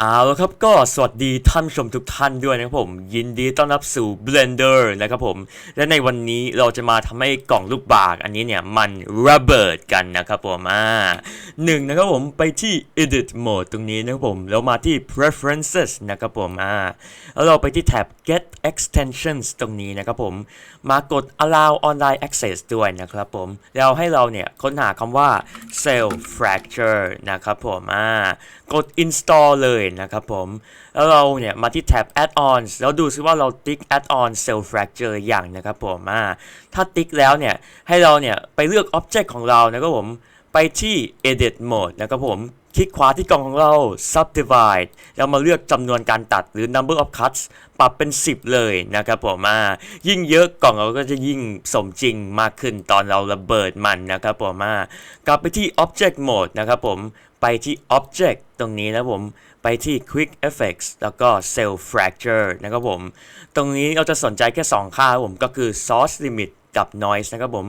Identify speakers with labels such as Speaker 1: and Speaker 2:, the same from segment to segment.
Speaker 1: เอาละครับก็สวัสดีท่านชมทุกท่านด้วยนะครับผมยินดีต้อนรับสู่ Blender นะครับผม และในวันนี้เราจะมาทำให้กล่องลูกบากอันนี้เนี่ยมันระเบิดกันนะครับผมอ่าหนึ่งนะครับผมไปที่ Edit Mode ตรงนี้นะครับผมแล้วมาที่ Preferences นะครับผมอ่าแล้วเราไปที่แท็บ Get Extensions ตรงนี้นะครับผม มากด Allow Online Access ด้วยนะครับผม แล้วให้เราเนี่ยค้นหาคำว่า Cell Fracture นะครับผมอ่ากด Install เลยนะครับผม แล้วเราเนี่ยมาที่แท็บ Add-ons แล้วดูซิว่าเราติ๊ก Add-on Cell Fracture อย่างนะครับผมอ่าถ้าติ๊กแล้วเนี่ยให้เราเนี่ยไปเลือก Object ของเรานะครับผม ไปที่ Edit Mode นะครับผม คลิกขวาที่กล่องของเรา Subdivide แล้วมาเลือกจำนวนการตัดหรือ Number of Cuts ปรับเป็น 10 เลยนะครับผมอ่ายิ่งเยอะกล่องเราก็จะยิ่งสมจริงมากขึ้นตอนเราระเบิดมันนะครับผมอ่ากลับไปที่ Object Mode นะครับผมไปที่ Object ตรงนี้นะผมไปที่ Quick Effects แล้วก็ Cell Fracture นะครับผม ตรงนี้เราจะสนใจแค่ 2 ค่าครับผมก็คือ Source Limit กับ Noise นะครับผม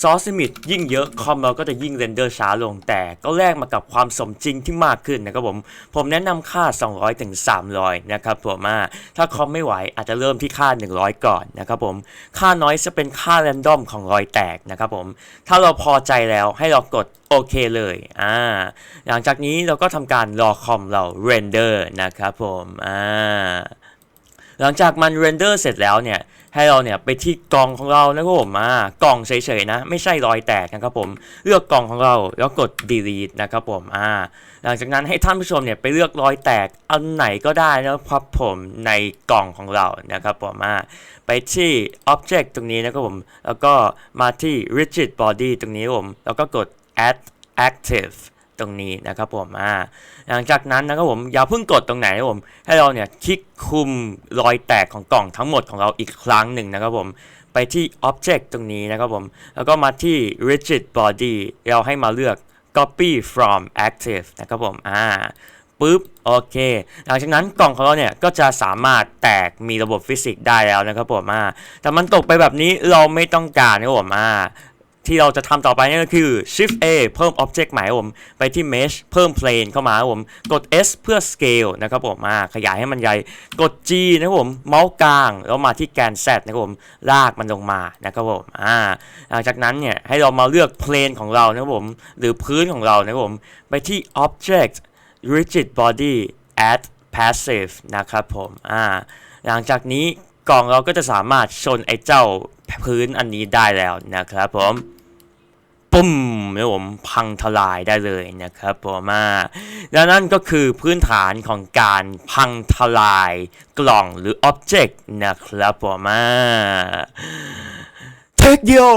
Speaker 1: Source Limit ยิ่งเยอะคอมเราก็จะยิ่งเรนเดอร์ช้าลง แต่ก็แลกมากับความสมจริงที่มากขึ้นนะครับผม ผมแนะนำค่า 200ถึง300 นะครับผมอ่าถ้าคอมไม่ไหวอาจจะเริ่มที่ค่า 100 ก่อนนะครับผม ค่า Noise จะเป็นค่า r รนดอมของรอยแตกนะครับผม ถ้าเราพอใจแล้วให้เรากดโอเคเลย อ่า หลังจากนี้เราก็ทำการรอคอมเราเรนเดอร์นะครับผม อ่า หลังจากมันเรนเดอร์เสร็จแล้วเนี่ยให้เราเนี่ยไปที่กล่องของเรานะครับผมอ่ากล่องเฉยๆนะ ไม่ใช่รอยแตกนะครับผมเลือกกล่องของเราแล้วกด delete นะครับผมอ่าหลังจากนั้นให้ท่านผู้ชมเนี่ยไปเลือกรอยแตกอันไหนก็ได้นะครับผมในกล่องของเรานะครับผมอ่าไปที่ object ตรงนี้นะครับผมแล้วก็มาที่ rigid body ตรงนี้ผมแล้วก็กด add active ตรงนี้นะครับผมอ่าหลังจากนั้นนะครับผมอย่าเพิ่งกดตรงไหนนะครับผมให้เราเนี่ยคลิกคุมรอยแตกของกล่องทั้งหมดของเราอีกครั้งหนึ่งนะครับผมไปที่ Object ตรงนี้นะครับผม แล้วก็มาที่ Rigid Body เราให้มาเลือก Copy from Active นะครับผมอ่าปุ๊บโอเค หลังจากนั้นกล่องของเราเนี่ยก็จะสามารถแตกมีระบบฟิสิกส์ได้แล้วนะครับผมอ่าแต่มันตกไปแบบนี้เราไม่ต้องการนะครับผมอ่า ที่เราจะทำต่อไปนี่ก็คือ Shift A เพิ่ม Object ใหม่ผม ไปที่ Mesh เพิ่ม Plane เข้ามาผม กด S เพื่อ Scale นะครับผมมาขยายให้มันใหญ่ กด G นะครับผม เมาส์กลาง แล้วมาที่แกน Z นะครับผม ลากมันลงมานะครับผมอ่าหลังจากนั้นเนี่ยให้เรามาเลือก Plane ของเรานะครับผม หรือพื้นของเรานะครับผม ไปที่ Object Rigid Body Add Passive นะครับผมอ่าหลังจากนี้กล่องเราก็จะสามารถชนไอ้เจ้าพื้นอันนี้ได้แล้วนะครับผม ปุ้มนะผมพังทลายได้เลยนะครับผมอ่าและนั่นก็คือพื้นฐานของการพังทลายกล่องหรืออ็อบเจกต์นะครับผมอ่าเทคเดียว